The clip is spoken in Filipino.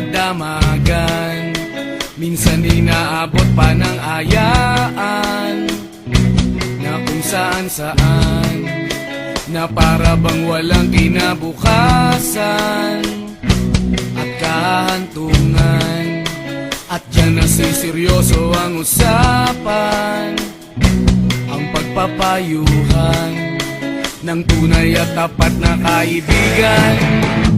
magdamagan Minsan inaabot pa ng ayaan Na kung saan saan Na para bang walang kinabukasan At kahantungan. At dyan seryoso ang usapan Ang pagpapayuhan Ng tunay at tapat na kaibigan